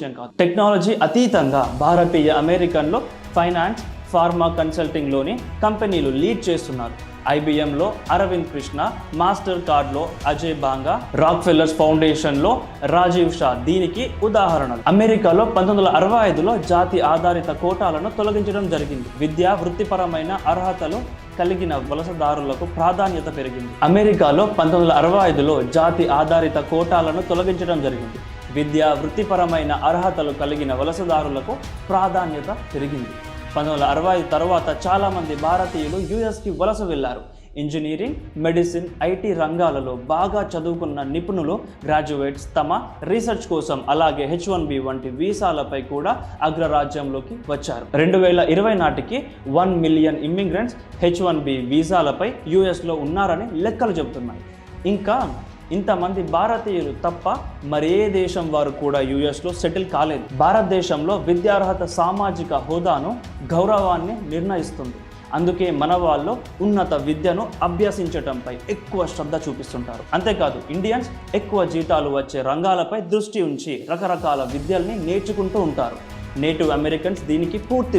విషయం కాదు. టెక్నాలజీ అతీతంగా భారతీయ అమెరికన్లో ఫైనాన్స్ ఫార్మా కన్సల్టింగ్లోని కంపెనీలు లీడ్ చేస్తున్నారు. ఐబిఎంలో అరవింద్ కృష్ణ మాస్టర్ కార్డ్లో అజయ్ బాంగా రాక్ ఫెల్లర్స్ ఫౌండేషన్లో రాజీవ్ షా దీనికి ఉదాహరణలు. అమెరికాలో పంతొమ్మిది వందల అరవై ఐదులో జాతి ఆధారిత కోటాలను తొలగించడం జరిగింది. విద్య వృత్తిపరమైన అర్హతలు కలిగిన వలసదారులకు ప్రాధాన్యత పెరిగింది. అమెరికాలో పంతొమ్మిది వందల అరవై ఐదులో జాతి ఆధారిత కోటాలను తొలగించడం జరిగింది. విద్యా వృత్తిపరమైన అర్హతలు కలిగిన వలసదారులకు ప్రాధాన్యత పెరిగింది. పంతొమ్మిది అరవై తర్వాత చాలామంది భారతీయులు యుఎస్కి వలస వెళ్ళారు ఇంజనీరింగ్ మెడిసిన్ ఐటీ రంగాలలో బాగా చదువుకున్న నిపుణులు గ్రాడ్యుయేట్స్ తమ రీసెర్చ్ కోసం అలాగే హెచ్ వన్ బి వంటి వీసాలపై కూడా అగ్రరాజ్యంలోకి వచ్చారు. రెండు వేల ఇరవై నాటికి one million immigrants H one B వీసాలపై యుఎస్లో ఉన్నారని లెక్కలు చెబుతున్నాయి. ఇంకా ఇంతమంది భారతీయులు తప్ప మరే దేశం వారు కూడా యుఎస్లో సెటిల్ కాలేదు. భారతదేశంలో విద్యార్హత సామాజిక హోదాను గౌరవాన్ని నిర్ణయిస్తుంది. అందుకే మన వాళ్ళు ఉన్నత విద్యను అభ్యసించటంపై ఎక్కువ శ్రద్ధ చూపిస్తుంటారు. అంతేకాదు ఇండియన్స్ ఎక్కువ జీతాలు వచ్చే రంగాలపై దృష్టి ఉంచి రకరకాల విద్యల్ని నేర్చుకుంటూ ఉంటారు. నేటివ్ అమెరికన్స్ దీనికి పూర్తి